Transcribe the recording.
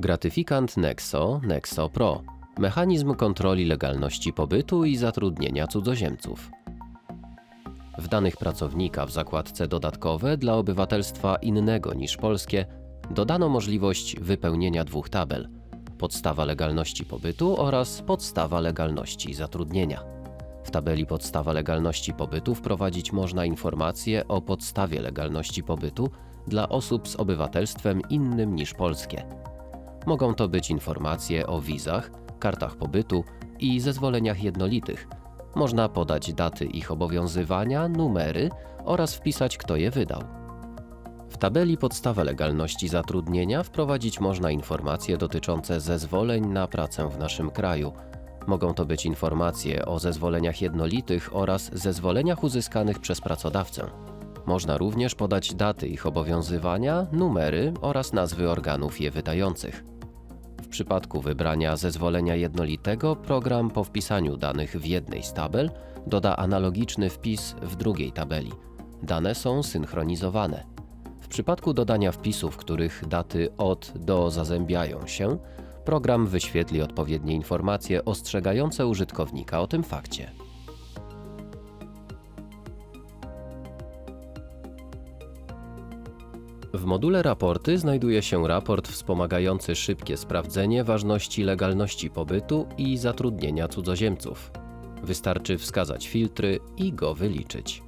Gratyfikant Nexo, Nexo Pro. Mechanizm kontroli legalności pobytu i zatrudnienia cudzoziemców. W danych pracownika w zakładce dodatkowe dla obywatelstwa innego niż polskie dodano możliwość wypełnienia dwóch tabel: podstawa legalności pobytu oraz podstawa legalności zatrudnienia. W tabeli podstawa legalności pobytu wprowadzić można informacje o podstawie legalności pobytu dla osób z obywatelstwem innym niż polskie. Mogą to być informacje o wizach, kartach pobytu i zezwoleniach jednolitych. Można podać daty ich obowiązywania, numery oraz wpisać, kto je wydał. W tabeli Podstawa legalności zatrudnienia wprowadzić można informacje dotyczące zezwoleń na pracę w naszym kraju. Mogą to być informacje o zezwoleniach jednolitych oraz zezwoleniach uzyskanych przez pracodawcę. Można również podać daty ich obowiązywania, numery oraz nazwy organów je wydających. W przypadku wybrania zezwolenia jednolitego, program po wpisaniu danych w jednej z tabel doda analogiczny wpis w drugiej tabeli. Dane są synchronizowane. W przypadku dodania wpisów, których daty od do zazębiają się, program wyświetli odpowiednie informacje ostrzegające użytkownika o tym fakcie. W module Raporty znajduje się raport wspomagający szybkie sprawdzenie ważności legalności pobytu i zatrudnienia cudzoziemców. Wystarczy wskazać filtry i go wyliczyć.